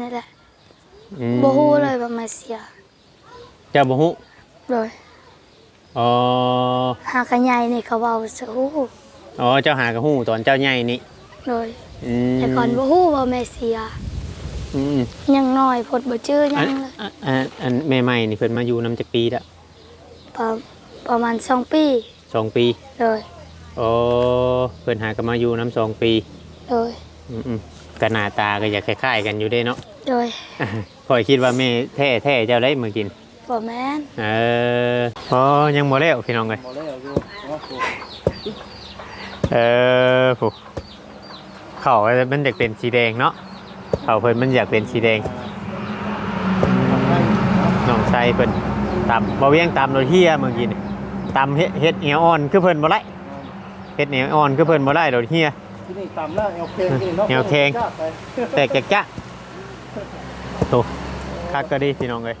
นี่แหละอืมบ่ฮู้เลยว่ามาเสียเจ้าบ่ฮู้โดยอ๋อหากระใหญ่นี่เขาเว้าซะฮู้อ๋อเจ้าหากระฮู้ตอนเจ้าใหญ่นี่โดยอืมแต่ก่อนบ่ฮู้ว่าแม่เสียอืมยังน้อยพดบ่ชื่อหยัอันงเลยอันอันอันแม่ใหม่นี่เพิ่นมาอยู่นำจักปีละประประมาณ2ปีสองปีโดยอ๋อเพิ่นหากันมาอยู่นำสองปี โดยอืมอืม ก็หน้าตาก็อยากคล้าย ๆ กันอยู่เด้เนาะ โดยพอยคิดว่าแม่แท้แท้เจ้าได้มากิน บ่แม่นเอออ๋อยังบ่แล้วพี่น้องเอ้ยบ่แล้วอยู่เนาะเออผู้เขามันอยากเป็นสีแดงเนาะเขาเพิ่นมันอยากเป็นสีแดงน้องชายเพิ่นตำบ่เวียงตำโดยเฮียเมื่อกี้นี่ตำเฮ็ดเฮ็ดเอียวอ่อนคือเพิ่นบ่ได้เฮ็ดเอียวอ่อนคือเพิ่นบ่ได้โดยเฮีย ที่นี่ตำแล้วเอลเคงนี่เนาะเอลเคงจ้าไป แต่แกะจ๊ะโตคักก็ดีพี่น้องเอ้ย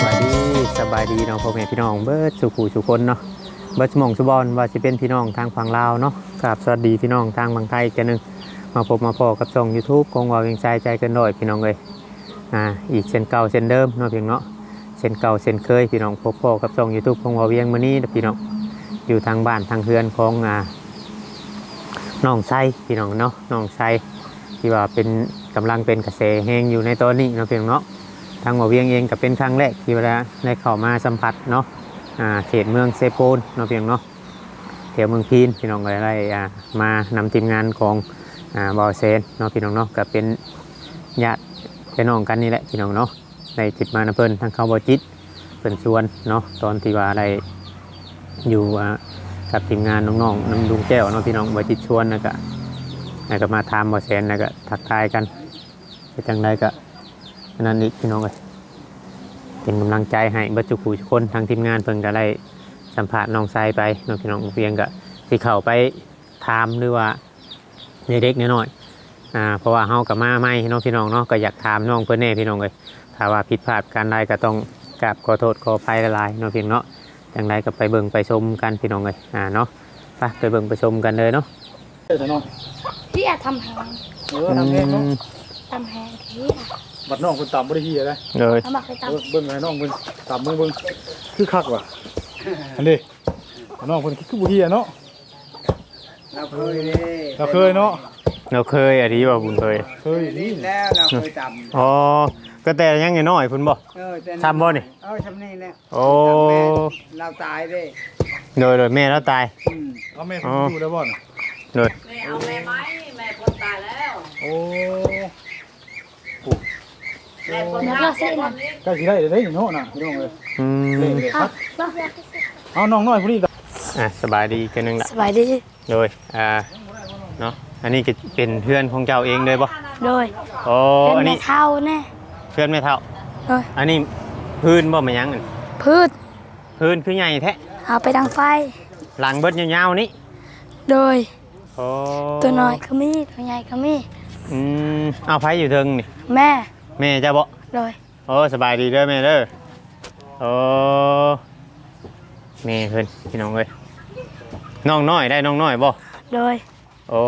สบายดีสบายดีเนาะพ่อแม่พี่น้องเบิดสุขูสุคนเนาะเบิร์ดสมองสุบอลว่าจะเป็นพี่น้องทางฝั่งลาวเนาะครับสวัสดีพี่น้องทางฝั่งไทยอีกกันหนึ่งมาพบมาพอกับช่อง YouTube กองวาวเวียงใจใจเกันร้อยพี่น้องเลยอ่าอีกเช่นเก่าเช่นเดิมเนาะเพียงเนาะเช่นเก่าเช่นเคยพี่น้องพบพอกับช่อง YouTube กองวาวเวียงมื้อนี้เด้อพี่น้อง อยู่ทางบ้านทางเฮือนของอ่าน้องไซพี่น้องเนาะน้องไซที่ว่าเป็นกำลังเป็นกระแสแห้งอยู่ในตอนนี้เนาะเพียงเนาะทางวาวเวียงเองก็เป็นครั้งแรกที่วลาได้เข้ามาสัมผัสเนาะอ่าเขตเมืองเซโปนเนาะเพียงเนาะแถวเมืองพีนพี่น้องก็ได้อ่ามานำทีมงานของอ่าบอเซนเนาะพี่น้องเนาะก็เป็นญาติพี่น้องกันนี่แหละพี่น้องเนาะได้ติดมานเพิ่นทางเขาบอจิตเพิ่นชวนเนาะตอนที่ว่าได้ อยู่กับทีมงานน้องๆน้ำดุงแก้วเนาะพี่น้องบอจิตชวนนะก็แล้วก็มาทามบอเซนแล้วก็ทักทายกันไปจังใดก็นั้นอีกพี่น้องเลยเป็นกำลังใจให้บัจจุคูทุกคนทางทีมงานเพิ่งก็ได้สัมภาษณ์น้องทรายไปน้องพี่น้องเพียงก็ที่เข้าไปถามหรือว่าเด็กๆน้อยๆอ่าเพราะว่าเฮากับมาใหม่น้องพี่น้องเนาะก็อยากถามน้องเพื่อนแน่พี่น้องเลยถ้าว่าผิดพลาดการใดก็ต้องกราบขอโทษขออภัยละลายๆน้องเพียงเนาะ จังใดก็ไปเบิ่งไปชมกันพี่น้องเลยอ่าเนาะไปไปเบิ่งไปชมกันเลยเนาะเด้อเนาะพี่อะทำแหงเออทำเองเนาะทำแหงพี่อะบัดน้องเพิ่นตำบ่ได้เฮียเลยเลยเอามาเคยเอตำอเบิ่งให้น้องเพิ่นตำเบิ่งเบิ่งคือคักว่ะอันนี้น้องเพิ่นคือบ่เฮียเนาะเราเคยเลยเราเคยเนาะเราเคยอันนี้บ่บุญเคยเคยนี่แล้วเราเคยจอ๋อ ก็แต่ยังน้อยๆพุ่นบ่ำเออแต่ทำบ่นี่ เออทำนี่แหละโอ้เราตายเลยโดยโดยแม่แล้วตาย อืมเอาแม่เพิ่นอยู่แล้วบ่น่ะโดยแม่เอาแม่ไหมแม่คนตายแล้วโอ้แม่คนตายแม่คนนี้ใกล้สิได้เด้เนาะน่ะพี่น้องเอ้ยอืมเล่นเลยคอะรับมาเรียกเอาน้องน้อยผู้นี้ก็อะสบายดีกันนึงละสบายดีโดยอ่าเนาะอันนี้ก็เป็นเพื่อนของเจ้าเองเลยปะโดยโอ้เป็นอันแม่นี้เท่าแน่ เพื่อนไม่เท่า โดยอันนี้พื้นบ่มายังอันพืชพื้นคือใหญ่แท้เอาไปดังไฟ หลังเบิดยาวๆนี่โดยโอ้ตัวน้อยก็มีตัวใหญ่ก็มีอืมเอาไผอยู่เทิงนี่แม่ แม่เจ้าบ่ โดย โอ้สบายดีเด้อแม่เด้อโอ้แม่เพิ่นพี่น้องเอ้ยน้องน้อยได้น้องน้อยบ่โดยโอ้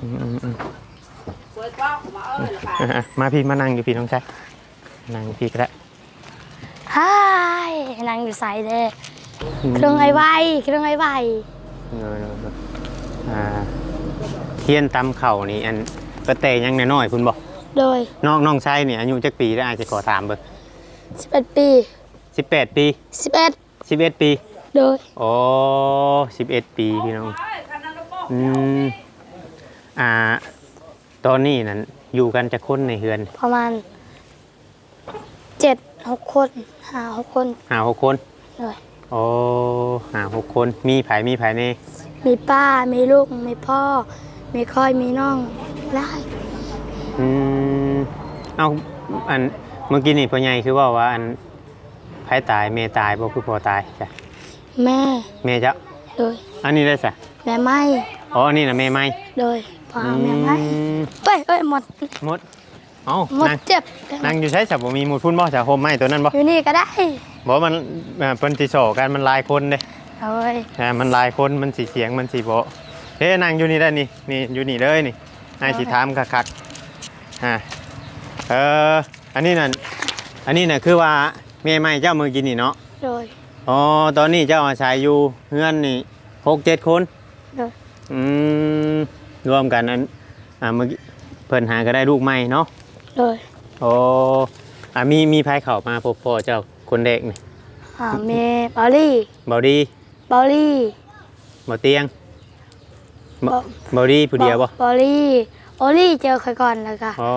อืมอืมอืม เปิดกล้อง มาเอ้ยละป่าอะๆมาพี่มานั่งอยู่พี่น้องชายนั่งอยู่พี่ก็ได้ฮ่ายนางอยู่ใส่เด้เครื่องไอ้ไวเครื่องไอ้ไวเนอะเนอะเนอะอ่าเทียนตำเข่านี่อันกระเตยังน้อยๆคุณบอกโดยน้องน้องชายนี่อายุจักปีได้อาจจะขอถามเบิ่ง11ปีสิบแปดปี11สิบเอ็ดปีโดยโอ้สิบเอ็ดปีพี่น้องเอ้ยคันนั้นลูกโป่งอืมอ่าตอนนี้นั้น อยู่กันจะคนในเฮือนประมาณเจ็ดหกคนห้าหกคนหาหกคนโดยโอ้หาหกคนมีไผมีไผในมีป้ามีลูกมีพ่อ มีค่อยมีน้องไล่อืมเอาอันเมื่อกี้นี่พ่อใหญ่คือว่าว่าอันไผตายแม่ตายบ่คือพ่อตายจ้ะแม่แม่เจ้าโดยอันนี้ได้สะแม่ไม่อ๋ออันนี้นะแม่ไม้โดย พ่อแม่ไม่อืมเอ้ยเอ้ยหมดหมดเอ้าหมดนั่งเจ็บนั่งอยู่ใช้สับบ่มีหมุดพุ่นบ่จากโฮมไม้ตัวนั้นบ่อยู่นี่ก็ได้บ่มันเอ่อเพิ่นสิโซกันมันหลายคนเด้เอาเว้ยอ่ามันหลายคนมันสิเสียงมันสิบ่เฮ้นั่งอยู่นี่ได้นี่นี่อยู่นี่เลยนี่ไอ้ายสิถามคักๆอ่าเอออันนี้น่ะอันนี้น่ะคือว่าแม่ใหม่เจ้ามือกินนี่เนาะโดยอ๋อตอนนี้เจ้าอาศัยอยู่เฮือนนี่หกเจ็ดคนโดยอืม รวมกันอันอ่าเมื่อกี้เพิ่นหาก็ได้ลูกใหม่เนาะโดยโอ้อ่ามีมีภัยเข้ามาพบพ่อเจ้าคนเด็กนี่อ่าเมบอลลี่เบาดีบอลลี่เบาเตียงเบาบ่เบาดีผู้เดียวบ่บอลลี่โอลลี่เจอใครก่อนแล้วก็อ๋อ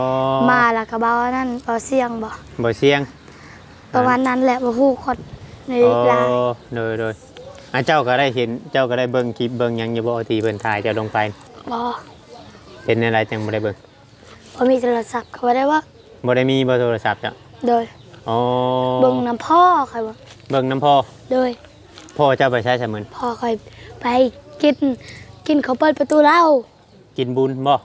มาแล้วก็เบานั่นเบาเสียงบ่เบาเสียง ประมาณนั้นแหละบ่ฮู้คนในอ๋อลายโดยโดยอะเจ้าก็ได้เห็นเจ้าก็ได้เบิ่งคลิปเบิ่งหยังอยู่บ่ที่เพิ่นถ่ายเจ้าลงไป บ่เป็นอะไรจังบ่ได้เบิ่งบ่มีโทรศัพท์ก็บ่ได้ว่าบ่ได้มีบ่โทรศัพท์จ้ะโดยอ๋อเบิ่งน้ำพ่อค่อยว่เบิ่งน้ำพ่อโดยพ่อเจ้าไปใช้ซะมื้อพ่อค่อยไปกินกินเขาเปิดประตูเล่ากินบุญบ่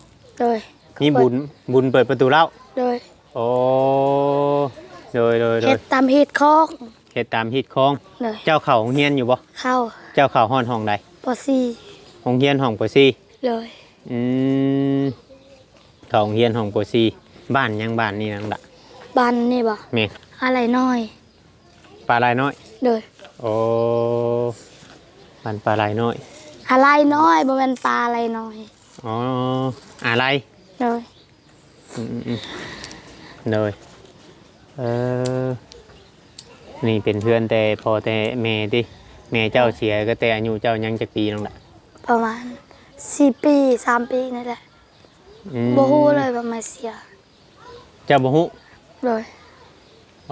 โดยนี่บุญบุญเปิดประตูเล่าโดยโอ้โดยโดยเฮ็ดตามเฮ็ดคองเฮ็ดตามเฮ็ดคองเจ้าเข่าของเฮียนอยู่บ่เข้าเจ้าเข่าห้อนห้องใดป .4 ของเฮียนห้องป .4 โดยอืมขางเฮียนของโปรซีบ้านยังบ้านนี่นังดะบ้านนี่บ่แม่อะไรน้อย ปลาลายน้อยเดย โอ้บ้านปลาลายน้อย อะไรน้อยบ่แม่นปลาอะไรน้อย อ๋ออะไรเดยเลยเออ นี่เป็นเพื่อนแต่พอแต่แม่ติแม่เจ้าเสียก็แต่อายุเจ้ายังจะกปีนังดะประมาณ 4ปี3ปีนี่แหละอืมบ่ฮู้เลยว่ามาเสียเจ้าบ่ฮู้โดย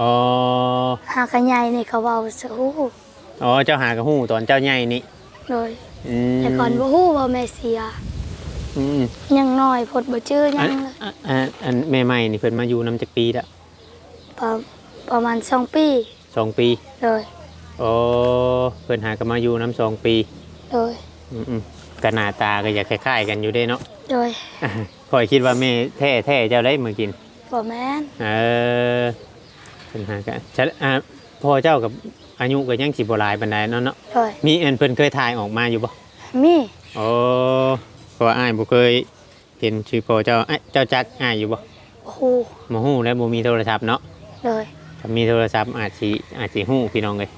อ๋อหากันใหญ่นี่เขาเว้าซะฮู้อ๋อเจ้าหากระหู้ตอนเจ้าใหญ่นี่โดยอืมแต่ก่อนบ่ฮู้ว่าแม่เสียอืมยังน้อยพดบ่ชื่อหยัอันงเลยอันอันอันแม่ใหม่นี่เพิ่นมาอยู่นำจักปีละประประมาณ2ปีสองปีโดยอ๋อเพิ่นหาก็มาอยู่นำสองปีโดยอืมอืม ก็หน้าตาก็อยากคล้ายๆกันอยู่เด้เนาะ โดยคอยคิดว่าแม่แท้แท้เจ้าได้มื้อกิน บ่แม่นเออเพิ่นหากันฉันอ่าพ่อเจ้ากับอายุก็ยังสิบ่หลายปานใดเนาะเนาะ โดยมีอันเพิ่นเคยถ่ายออกมาอยู่บ่มีอ๋อเพราะว่าอ้ายบ่เคยเห็นชื่อพ่อเจ้าเอ้ยเจ้าจักอ้ายอยู่บ่โอ้โหบ่ฮู้และบ่มีโทรศัพท์เนาะ โดยถ้ามีโทรศัพท์อาจสิอาจสิฮู้พี่น้องเลย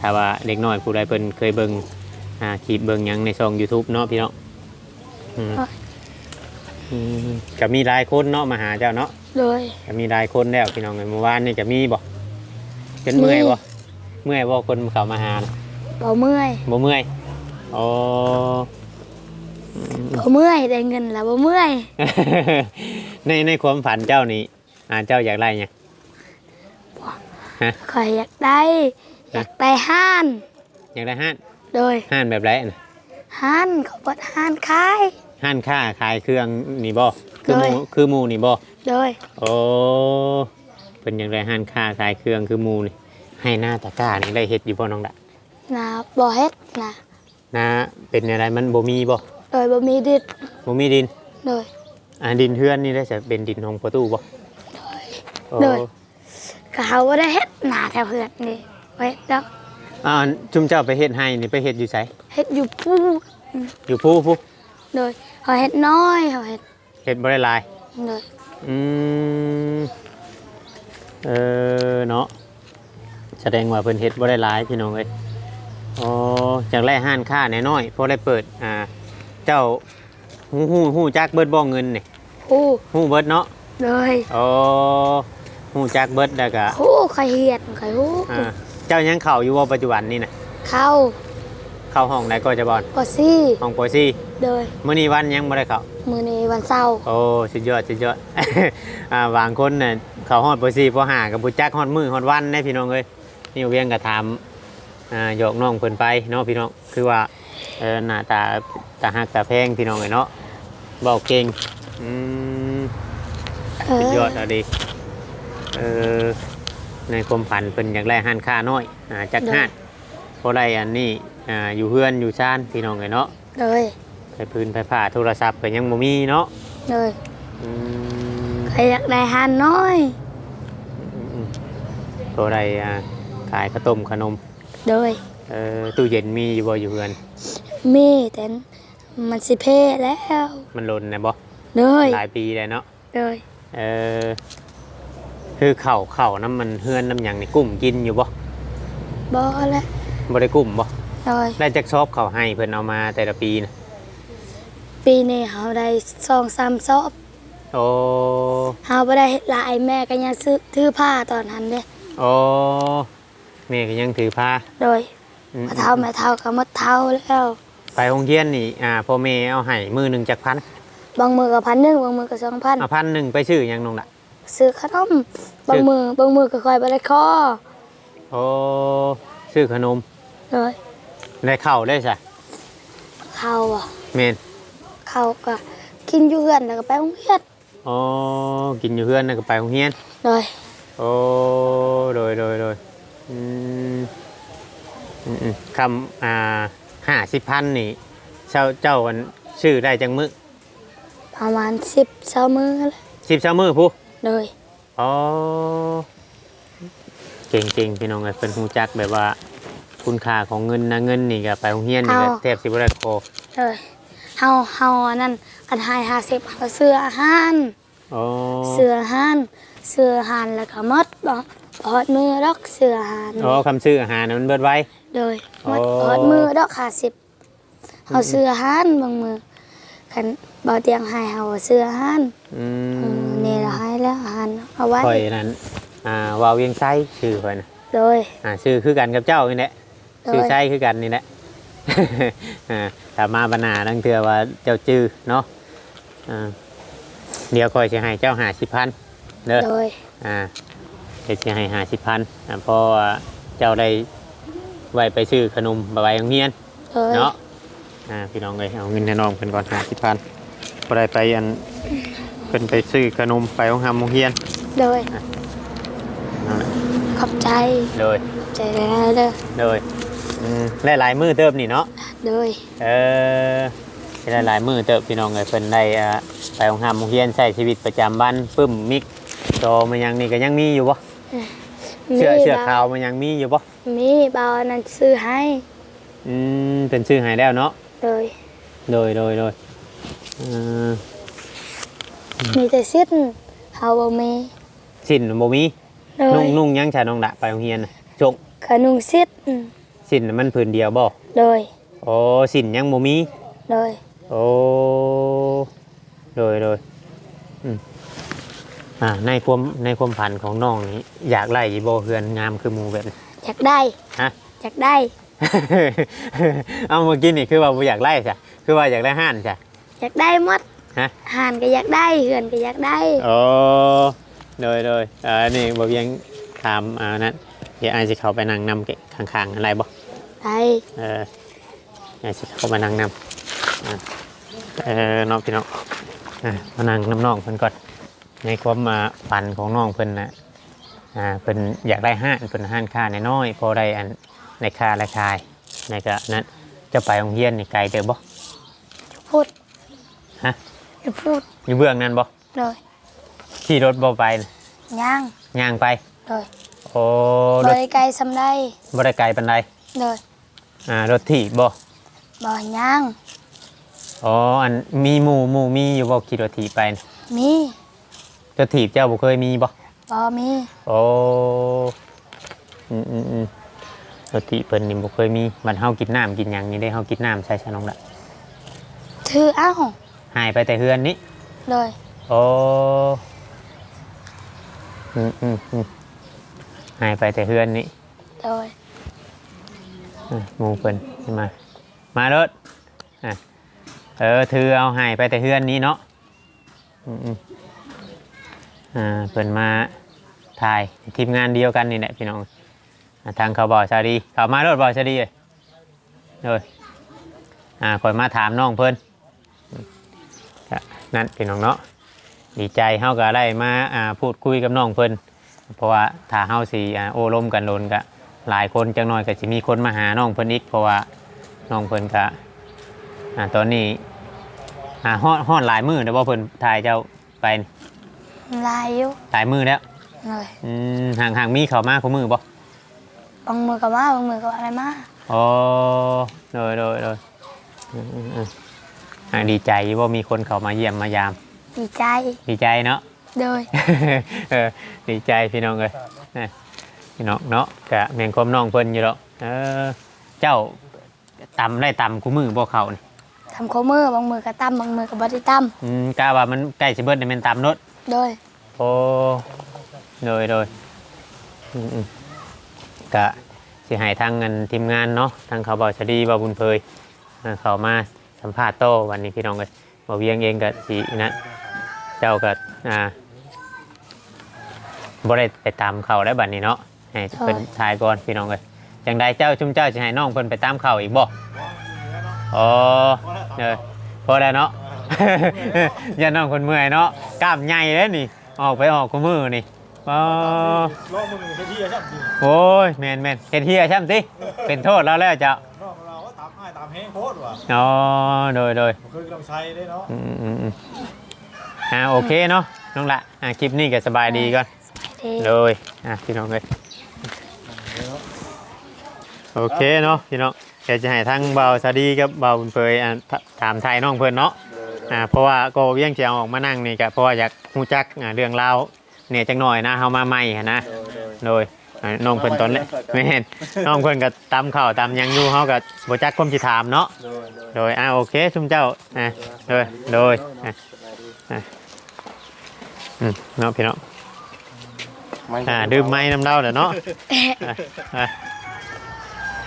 ถ้าว่าเด็กน้อยผู้ใดเพิ่นเคยเบิ่ง อ่าคลิปเบิ่งหยังในช่อง YouTube เนาะพี่น้องอืมอืมก็มีหลายคนเนาะมาหาเจ้าเนาะโดย ก็มีหลายคนแล้วพี่น้องเอ้ยเมื่อวานนี่ก็มีบ่จนเมื่อยบ่เมื่อยบ่คนเข้ามาหาน่ะบ่เมื่อยบ่เมื่อยอ๋ออืมบ่เมื่อยได้เงินแล้วบ่เมื่อย ในในความฝันเจ้านี่อ่าเจ้าอยากได้หยังข่อยอยากได้ อยากไปห้าน อยากได้ห้าน โดยห้านแบบไรน่ะห้านเขาเปิดห้านขายห้านค้าขายเครื่องนี่บ่คือหมูเลยคือหมูนี่บ่โดยโอ้เป็นอย่างไรห้านค้าขายเครื่องคือหมูนี่ให้หน้าตะกร้านี่ได้เฮ็ดอยู่บ่น้องดะนะบ่เฮ็ดนะนะเป็นอะไรมันบ่มีบ่โดยบ่มีดิดบ่มีดินโดยอ่าดินเฮือนนี่ได้จะเป็นดินของประตูบ่โอ้เลยก็เขาบ่ได้เฮ็ดหน้าแถวเพื่อนนี่ไว้แล้ว อ่าจุมเจ้าไปเฮ็ดให้นี่ไปเฮ็ดอยู่ไสเฮ็ดอยู่ปูอยู่ภูภูโดยเขาเฮ็ดน้อยเขาเฮ็ดเฮ็ดบ่ได้หลายโดยอืมเออเนาะแสดงว่าเพิ่นเฮ็ดบ่ได้หลายพี่น้องเอ้ยอ๋อจากแรกห้านค้าน้อยๆพอได้เปิดอ่าเจ้าฮู้ฮู้ฮู้จักเบิดบ่เงินนี่ปูฮู้เบิดเนาะโดยอ๋อฮู้จักเบิดแล้วก็ฮู้ข่อยเฮ็ดข่อยฮู้อ่า เจ้ายังเข้าอยู่บ่ปัจจุบันนี่น่ะเข้าเข้าห้องไหนก็จะบอลปอซี่ห้องปอยซี่โดยมื้อนี้วันยังบ่ได้เข้ามื้อนี้วันเสาร์โอ้สุดยอดสุดยอดอ่าบางคนน่ะเขาฮอดปอยซี่พอหากับบุจักฮอดมือฮอดวันได้พี่น้องเอ้ยนี่เวียงก็ถามอ่าหยอกน้องเพิ่นไปเนาะพี่น้องคือว่าเออหน้าตาตาฮักตาแพงพี่น้องเอ้ยเนาะเว้าเก่งอืมเอสุดยออดเอาดีเออ ในความฝันเพิ่นอยากได้ห้านค่าน้อยอ่าจักห้านเพราะไรอันนี้อ่าอยู่เฮือนอยู่ชานพี่น้องเอ้ยเนาะโดยไปพื้นไปผ้าโทรศัพท์ก็ยังบ่มีเนาะโดยอืมใครอยากได้ห้านน้อยตัวใดอ่าขายข้าวต้มขนมโดย เออตู้เย็นมีอยู่บ่อยู่เฮือน มีแต่มันสิเพ่แล้ว มันลนนะบ่เลยหลายปีแล้วเนาะเลยเออ คือเข่าเข่าน้ำมันเฮือนน้ำหยังนี่กุ้มกินอยู่บ่บอแล้วบ่ได้กุ้มบ่เลยได้จักชอบเขาให้เพิ่นเอามาแต่ละปีนะปีนี้เขาได้สองสามซอบโอ้เขาไม่ได้เฮ็ดหลายแม่ก็ยังซื้อถือผ้าตอนนั้นเด้โอ้แม่ก็ยังถือผ้าโดยอืมมาเท่าแม่เท่าก็หมดเท่าแล้ว ไปโรงเรียนนี่อ่าพ่อแม่เอาให้มือหนึ่งจักพันบางมือก็พันหนึ่งบางมือก็สองพันเอาพันหนึ่งไปซื้อหยังนงละ ซื้อขนมบางมือบางมือก็คอยไปได้คอโอ้ซื้อขนมเลยได้ข้าวได้ใช่เขาอะเมนเขาก็กินอยู่เฮือนแล้วก็ไปโรงเรียนโอ้กินอยู่เพื่อนน่ะก็ไปโรงเรียนเลยโอ้โดยโดยโดยอืมอืมอืมคำอ่าห้าสิบพันนี่เจ้าเจ้ากันชื่อได้จังมือประมาณสิบเช้ามือแล้วสิบเจ้ามือผู้ เลยอ๋อเก่งเก่งพี่น้องไอ้เป็นหูจักแบบว่า คุณค่าของเงินนะเงินนี่ก็ไปโรงเรียนนี่ก็แทบสิบได้โคเลยเฮาเฮาอันนั้นอันหายห้าสิบเขาซื้ออาหารอ๋อเสื้ออาหารเสื้ออาหารแล้วก็หมดบ่พอดมือดอกเสื้ออาหารอ๋อคำซื้ออาหารน่ะมันเบิดไว้ โดยหมดอ๋อพอดมือดอกขาสิบเฮาซื้ออาหารบางมือคันบ่เตียงให้เฮาซื้ออาหารอือืมมนี่เราให้ แล้วอาหารเอาไว้ ข่อยนั้นอ่าวาวเวียงไส้ชื่อข่อยนะโดย อ่าชื่อคือกันกับเจ้านี่แหละโดชื่อย ไส้คือกันนี่แหละ อ่าถ้ามาบรรณาตั้งเทื่อว่าเจ้าจื้อเนาะอ่าเดี๋ยวข่อยจะให้เจ้าหาสิพันเด้อ โดย อ่าเดี๋ยวจะให้หาสิพันอ่าเพราะว่าเจ้าได้ไว้ไปซื้อขนมบะไว้โรงเรียนโดย เนาะอ่าพี่น้องเลยเอาเงินให้น้องเพิ่นก่อนหาสิพันพอได้ไปอัน เพิ่นไปซื้อขนมไปโรงทำโรงเรียนโดยนั่นแหละขอบใจเลยใจแล้วเด้อเลยอืมหลายๆมือเติบนี่เนาะ โดยเออหลายๆมือเติบพี่น้องเลยเพิ่นได้อ่าไปโรงทำโรงเรียนใช้ชีวิตประจำวันปึ้มมิกโตมันยังนี่ก็ยังมีอยู่บ่เสื้อเสื้อขาวมันยังมีอยู่บ่มีเบาอันนั้นซื้อให้ อืมเป็นชื่อใหายแล้วเนาะโดย โดยโดยโดยเออ มีแต่สิ้นเฮาบ่มีสินบ่มีโดนุ่ยงนุ่งยังชาน้องดะไปโรงเรียนน่ะจงขนุงสิ้นสินน่ะมันผืนเดียวบ่โดยโอ้สินยังบ่มีโดยโอ้โดยโดยอืมอ่าในความในความผันของน้องนี้อยากไล่บ่เฮือนงามคือหมู่แบบนี้ อยากได้ฮะ อยากได้เอาเมื่อกี้นี่คือว่าบ่อยากไล่จ้ะคือว่าอยากได้ห้านจ้ะอยากได้หมด ฮะหานก็อยากได้เหือนก็อยากได้โอ้โดยโดยเอ่านี่บ่เพียงถามอ่านั้นเดี๋ยวอายสิเข้าไปนั่งนำเกะข้างๆอะไรบ่ได้เอออายสิเข้าไปนั่งนำอ่าเออน้องพี่น้องอ่ามานั่งน้ำน้องเพิ่นก่อนในความมาฝันของน้องเพิ่นน่ะอ่าเพิ่นอยากได้ห้านเพิ่นห้านค่าน้อยๆพอได้อันในค่าราคายในก็นั้นจะไปโรงเรียนนี่ไกลเด้อบ่พูดฮะ อย่าพูดอยู่เบื้องนั้นบ่โดยขี่รถบ่ไปน่ะย่างย่างไปโดยโอ้บรถริไกลสำได้บ่ได้ไกลปานใดโดยอ่ารถถีบบ่บ่ย่างอ๋ออันมีหมู่หมู่มีอยู่บ่ขี่รถถีบไปน่ะมีรถถีบเจ้าบ่เคยมีบ่บ่มีโอ้อืมอืมอืมรถถีบเพิ่นนี่บ่เคยมีมันเฮากินน้ำกินหยังนี่ได้เฮากินน้ำใช่ชะน้องละถือเอ้า หายไปแต่เฮือนนี้ โดยโอ้อืมอืมอืมหายไปแต่เฮือนนี้โดยอะหมู่เพิ่นนี่มา มาเด้ออะเออถือเอาหายไปแต่เฮือนนี้เนาะอืมอืมอ่าเพิ่นมาถ่ายทีมงานเดียวกันนี่แหละพี่น้องอะทางเขาบอกชาดีเขามาเด้อบอกชาดีเลยเด้ออ่าคอยมาถามน้องเพิ่นก็ นั่นพี่น้องเนาะดีใจเฮาก็ได้มาอ่าพูดคุยกับน้องเพิ่นเพราะว่าถ้าเฮาสิอ่าโอ้ลมกันโดนก็หลายคนจังน้อยก็สิมีคนมาหาน้องเพิ่นอีกเพราะว่าน้องเพิ่นก็อ่าตอนนี้อ่าฮอดฮอดหลายมือเด้อบ่เพิ่นถ่ายเจ้าไปนี่ลายอยู่หลายมือแล้วเลยอืมห่างห่างมีเขามาเขามือบ่บางมือก็มาบางมือก็อะไรมาอ๋อโดยโดยโดยอืมอืมอืม อ่าดีใจว่ามีคนเข้ามาเยี่ยมมายาม ดีใจ ดีใจเนาะ โดย เออดีใจพี่น้องเลยนะพี่น้องเนาะกะเมียนความน้องเพิ่นอยู่แล้วเออเจ้าตำได้ตำกูมือบ่เขานี่ทำโคมือบางมือก็ตั้มบางมือก็บ่ได้ตั้มอืมกะว่ามันใกล้สิเบิดนี่แมันตำเนดโดย โอ้โดยโดยอืมอืมกะสิให้ทางเงินทีมงานเนาะทางเขาบอกชดีบ่บุญเพยอ่าเขามา สัมภาษณ์โตวันนี้พี่น้องเลยบ่เวียงเองก็สินะเจ้าก็อ่าบ่ได้ไปตามเขาได้บัดนี้เนาะให้เพิ่นทายก่อนพี่น้องเลยจังใดเจ้าชุมเจ้าสิให้น้องเพิ่นไปตามเขาอีกบ่อ๋อเออพอแล้วเนาะอย่าน้องคนเมื่อยเนาะกล้ามใหญ่เลยนี่ ออกไปออกกูมือนี่อ๋อลอมึงไปที่อะครับโอ้ยแมนแมนเฮ็ดเฮียใช่ไหมสิเป็นโทษแล้วแล้วเจ้า ตามให้ตามแห้งโคตรว่ะอ๋อโดยโดยผมเคยลองใช้ได้เนาะอืมอืมอืมอ่าโอเคเนาะน้องละอ่าคลิปนี้ก็สบายดีก่อนดีโดยอะพี่น้องเลยโอเคเนาะพี่น้องเดี๋ยวจะให้ทั้งเบาซาดีกับเบาบุญเฟยอ่าถถามไทยน้องเพื่อนเนาะอ่าเพราะว่าโกเวียงเจียวออกมานั่งนี่ก็เพราะว่าอยากรู้จักอ่าเรื่องราวเนี่ยจังหน่อยนะเฮามาใหม่หั้นนะโดย อ่าน้องเพิ่นตอนแรกไม่เห็นน้องเพิ่นก็ตำข้าวตำหยังอยู่เฮาก็บ่จักความสิถามเนาะ โดยอ่าโอเคชุมเจ้าอ่าโดยโดยอ่าอ่าอืมเนาะพี่น้องอ่าดื่มไม้น้ำเล่าเดี๋ยวเนาะอะอะ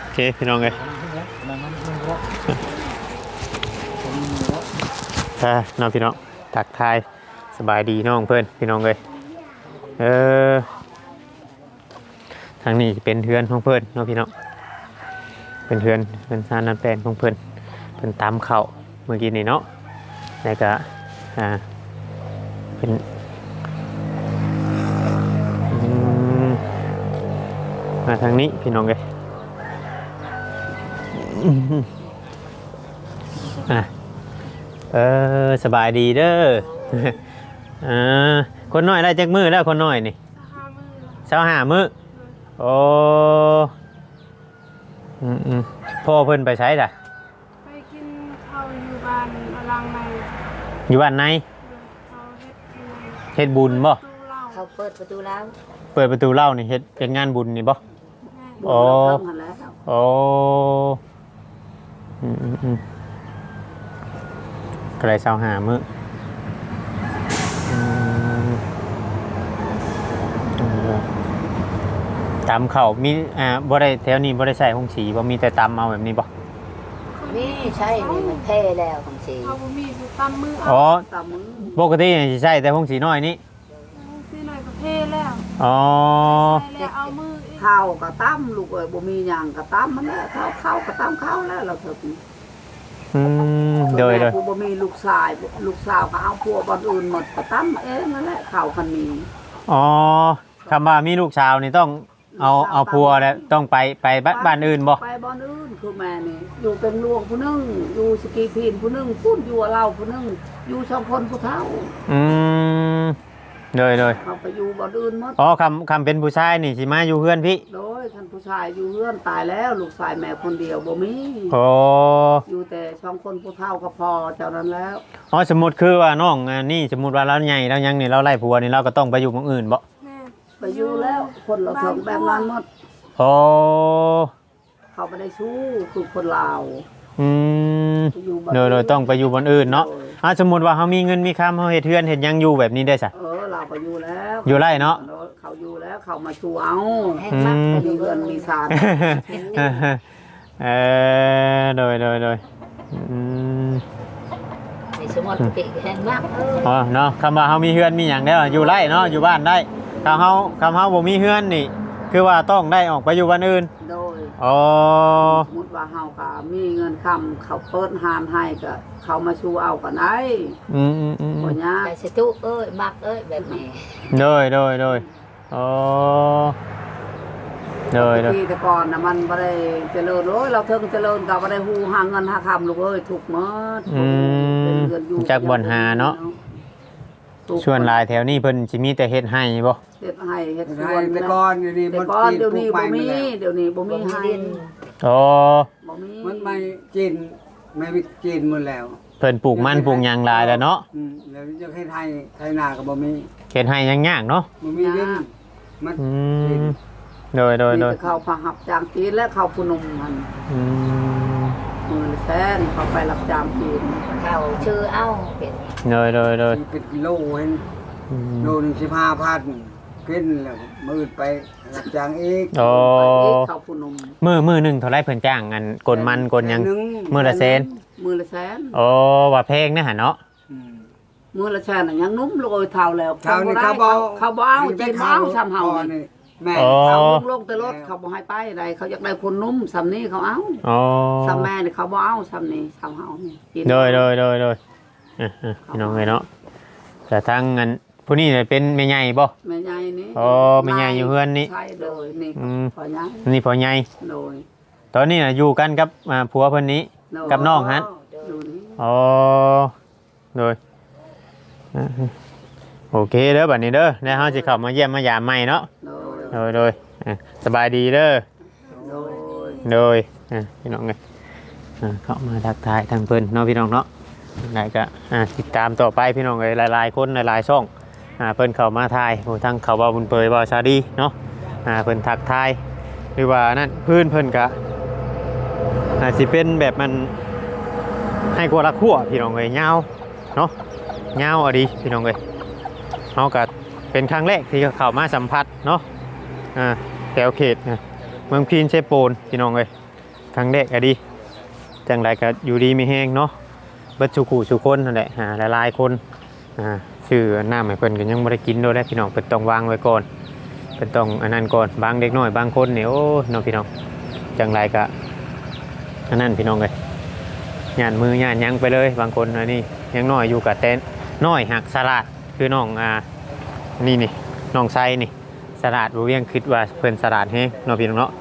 โอเคพี่น้องเลยอ่าน้องพี่น้องทักทายสบายดีน้องเพื่อนพี่น้องเลยเออ ทางนี้เป็นเทือนของเพื่อนน้องพี่น้องเป็นเทือนเป็นซานนันแปลนของเพื่อนเป็นตามเข่าเมื่อกี้นี่เนาะแล้วก็อ่าเป็นอืมมาทางนี้พี่น้องเลยอืมอะเออสบายดีเด้ออ่าคนน้อยได้จักมือแล้วคนน้อยนี่เช้าหามือ โอ้อืมอืมพ่อเพิ่นไปใช้ด่ะ ไปกินข้าวอยู่บ้านอลังในอยู่บ้านในเขาเฮ็ดอยู่เฮ็ดบุญบ่ ตู้เหล้าเขาเปิดประตูแล้วเปิดประตูเล่านี่เฮ็ดเป็นงานบุญนี่บ่ แม่โอ้เราเพิ่มมาแล้ว โอ้อืมอืมอืมก็เลยเศร้าหามืออื ตำเข่ามีอ่าบ่ได้แถวนี้บ่ได้ใส่หงสีบ่มีแต่ตำเอาแบบนี้บ่นี่ใช่นี่มันเท่แล้วของสีเขาบ่มีสิตำมืออ๋เอาอตำมือปกตินี่สิใส่แต่หงสีน้อยนี่ซื้อหน่อยก็เท่แล้วอ๋อใส่แล้วเอามืออีกข้าวก็ตั้มลูกเอ้ยบ่มีหยังก็ตั้มมันแหละข้าวข้าวก็ตั้มข้าวแล้วเราเถอะอืมโดยโดยผู้บ่มีลูกชายลูกสาวก็เอาผัวบ่อนอื่นหมดก็ตั้มเองนั่นแหละข้าวคันมีอ๋อคำว่ามีลูกสาวนี่ต้อง เอาเอาพัวแล้วต้องไปไปบ้านบ้านอื่นบ่ไปบ่อนอื่นคือแม่นี่อยู่เป็นหลวงผู้หนึงอยู่สกีพีนผู้หนึงพูดอยู่เราผู้หนึงอยู่สองคนผู้เฒ่าอืมโดยโดยเขาไปอยู่บ่อนอื่นหมดอ๋อคำคำเป็นผู้ชายนี่สิมาอยู่เพื่อนพี่โดยท่านผู้ชายอยู่เฮือนตายแล้วลูกชายแม่คนเดียวบ่มีโอ้อยู่แต่สองคนผู้เฒ่าก็พอเท่านั้นแล้วอ๋อสมมติคือว่าน้องอ่านี่สมมติว่าเราใหญ่เรายังนี่เราไล่ผัวนี่เราก็ต้องไปอยู่หมู่อื่นบ่แม่ ไปอยู่แล้วคนเราถึงแบบนั้นหมดโอ้เขาไม่ได้สู้คือคนลาวอืมไปอยู่บ้านโดยโดยต้องไปอยู่บนอื่นเนาะอะสมมติว่าเขามีเงินมีคำเขาเฮ็ดเทือนเฮ็ดหยังอยู่แบบนี้ได้ซะเออเราไปอยู่แล้วอยู่ไร่เนาะ เขาอยู่แล้วเขามาชูเอาแห้งมากอืมไปมีอยู่เงินมีสารเออโดยโดยโดยอืมในสมุดปีกแห้งมากเอออ๋อเนาะคำว่าเขามีเฮือนมีหยังได้วอยู่ไร่เนาะอยู่บ้านได้ คำเขาคำเขาบ่มีเฮือนนี่ คือว่าต้องได้ออกไปอยู่บ้านอื่นโดยอ๋อสมมติว่าเฮาก็มีเงินคำเขาเปิดหานให้ก็เขามาชูเอาก็ได้อืมอืมอืมบ่ยากไปสตุเอ้ยมักเอ้ยแบบนี้โดยโดยโดยอ๋อโดยโดยที่แต่ก่อนน่ะมันบ่ได้เจริญโอ้ยเราเทิงเจริญก็บ่ได้ฮู้หาเงินหาคำลูกเอ้ยทุกข์หมดอืมเป็นเงินอยู่ จากบ่อนหาเนาะ ทุกข์ส่วนหลายแถวนี้เพิ่นสิมีแต่เฮ็ดให้บ่เฮ็ดให้เฮ็ดสไงวนแต่ก่อนอยู่นี่แต่มันก่อนกินเดี๋ยวนี้ปลูบ่กไม้มีมาแล้วเดี๋ยวนี้บ่มีบ่มีให้ดินโอ้บ่มีมันไม่กินหมดแล้วโพิ่นปลูกมันปลูกหยางหลายแล้วเนาะอืมแล้วจะให้ไทยไทยนาก็บ่มีเฮ็ดให้ยังยากเนาะบ่มีดินมันอืมโดยโดยมีโดยแต่เขาพาหับจางจีนและเขาพนมมันอืมมือละแสนเขาไปรับจางจีนเขาชื่อเอ้าเป็น โดยโดยโดยเป็นกิโลเห็นอืมโลหนึง15,000กินแล้วมืดไปรับจ้างอีก โอ้ไปเอกเขาพนมมือมือหนึงเท่าไรเพิ่นจ้างอันกลมันกลหยังแสนหนึ่ง มือละเซนมือละแสนโอ้ว่าเพลงนะฮะเนาะอืม มือละแสนน่ะยังนุ่มโรยเท่าแล้วเท่านี้บ่ได้เขาบ่เขาบ่เอาจีนบ่เอาซ้ำเฮาพ่อนี่นี่แม่โอ้เขาลงลงแต่รถเขาบ่ให้ไปใดเขาอยากได้คนนุ่มซ้ำนี้เขาเอาโอ้ซ้ำแม่นี่เขาบ่เอาซ้ำนี้ซ้ำเฮานี่จีนโดยโดยโดยโดย อะอะพี่น้องเลยเนาะแต่ทางอันผู้นี้เนี่ยเป็นแม่ใหญ่บ่ แม่ใหญ่นี่อ๋อแม่ใหญ่อยู่เฮือนนี่ใช่เลยนี่อืม พ่อใหญ่นี่พ่อใหญ่โดยตอนนี้น่ะอยู่กันกับอ่าผัวเพิ่นนี้ โดยกับน้องฮันดูนี่อ๋อโดยอะโอเคเด้อบัดนี้เด้อแล้วเฮาสิเข้ามาเยี่ยมมายามใหม่เนาะโดยโดยโดยอะสบายดีเด้อโดยโดยอะพี่น้องเลยอะเข้ามาทักทายทางเพิ่นเนาะพี่น้องเนาะ ไหนก็อะติดตามต่อไปพี่น้องเลยหลายๆคนหลายๆช่องอ่าเพิ่นเข้ามาทายโอ้ทั้งเขาว่าบุญเปยว่าชาดีเนาะอ่าเพิ่นทักทายหรือว่านั่นพื้นเพิ่นก็อาจสิเป็นแบบมันให้กว่าละขั้วพี่น้องเลยยาเนาะยาอะดีพี่น้องเลยเฮาก็เป็นครั้งแรกที่เข้ามาสัมผัสเนาะอ่าแถวเขตเมืองพีนเชโปนพี่น้องเลยครั้งแรกอะดีจังไรก็อยู่ดีมีแห้งเนาะ เบิดสุขูสุคนนั่นแหละหาหลายๆคนชื่อหน้าใหม่เพิ่นก็ยังไม่ได้กินด้วยแล้วพี่น้องเพิ่นต้องวางไว้ก่อนเพิ่นต้องอันนั้นก่อนบางเด็กน้อยบางคนเนี่ยโอ้น้องพี่น้องจังไรก็อันนั้นพี่น้องเลยย่านมือย่านยังไปเลย บางคนอันนี้ยังน้อยอยู่กับเต้นน้อยหักสลัดคือน้องอ่านี่นี่น้องไซนี่สลัดบ่เวียงคิดว่าเพิ่นสลัดแฮงเนาะพี่น้องเนาะ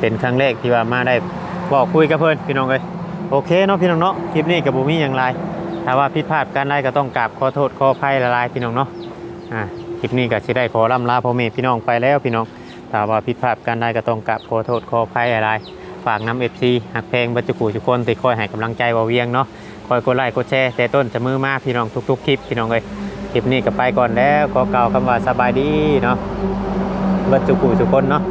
เป็นครั้งแรกที่ว่ามาได้บอกคุยกับเพิ่นพี่น้องเอ้ย โอเคเนาะพี่น้องเนาะคลิปนี้ก็บ่มีหยังหลายถ้าว่าผิดพลาดการใดก็ต้องกราบขอโทษขออภัยหลายพี่น้องเนาะอ่าคลิปนี้ก็สิได้ขอล่ำลาพ่อแม่พี่น้องไปแล้วพี่น้องถ้าว่าผิดพลาดการใดก็ต้องกราบขอโทษขออภัยหลายฝากนำ FC หักเพลงบัจจุกูทุกคนที่คอยให้กำลังใจบ่เวียงเนาะคอยกดไลค์กดแชร์แต่ต้นจะมือมาพี่น้องทุกๆคลิปพี่น้องเอ้ยคลิปนี้ก็ไปก่อนแล้วขอเกล่าวคำว่าสบายดีเนาะบิดสุกูสุคนเนาะ